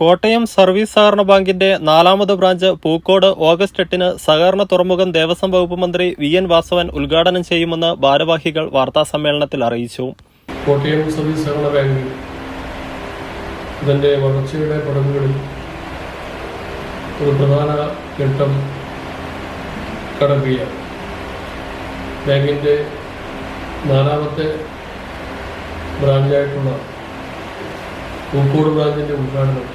Kottayam service സഹകരണ ബാങ്കിന്റെ നാലാമത് ബ്രാഞ്ച് പൂക്കോട് ഓഗസ്റ്റ് എട്ടിന് സഹകരണ തുറമുഖം ദേവസ്വം വകുപ്പ് മന്ത്രി വി എൻ വാസവൻ ഉദ്ഘാടനം ചെയ്യുമെന്ന് ഭാരവാഹികൾ വാർത്താസമ്മേളനത്തിൽ അറിയിച്ചു. കോട്ടയം സർവീസ് സഹകരണ ബാങ്ക് ഇതിന്റെ വളർച്ചയുടെ പടവുകളിൽ ഒരു പ്രധാന ഘട്ടം കടക്കുകയാണ്. ബാങ്കിന്റെ നാലാമത്തെ ബ്രാഞ്ചായിട്ടുള്ള പൂക്കോട് ബ്രാഞ്ചിന്റെ ഉദ്ഘാടനം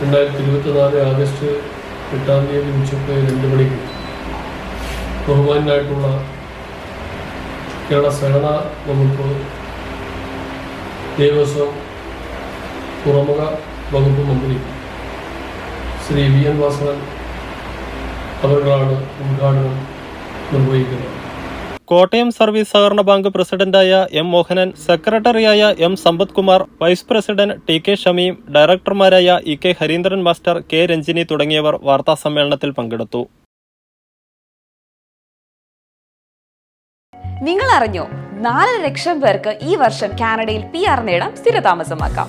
രണ്ടായിരത്തി ഇരുപത്തിനാല് ആഗസ്റ്റ് എട്ടാം തീയതി ഉച്ചയ്ക്ക് രണ്ട് മണിക്ക് ബഹുമാനായിട്ടുള്ള കേരള സേന വകുപ്പ് ദേവസ്വം തുറമുഖ വകുപ്പ് മന്ത്രി ശ്രീ വി എൻ വാസവൻ അവരുടെ ഉദ്ഘാടനം നിർവഹിക്കുന്നത്. കോട്ടയം സർവീസ് സഹകരണ ബാങ്ക് പ്രസിഡന്റായ എം മോഹനൻ സെക്രട്ടറിയായ M Sampath Kumar vice president T K Shameem ഡയറക്ടർമാരായ E K Harindran master K Ranjini തുടങ്ങിയവർ വാർത്താസമ്മേളനത്തിൽ പങ്കെടുത്തു. നിങ്ങൾ അറിഞ്ഞോ നാല് ലക്ഷം പേർക്ക് ഈ വർഷം കാനഡയിൽ പി ആർ നേടാം സ്ഥിരതാമസമാക്കാം.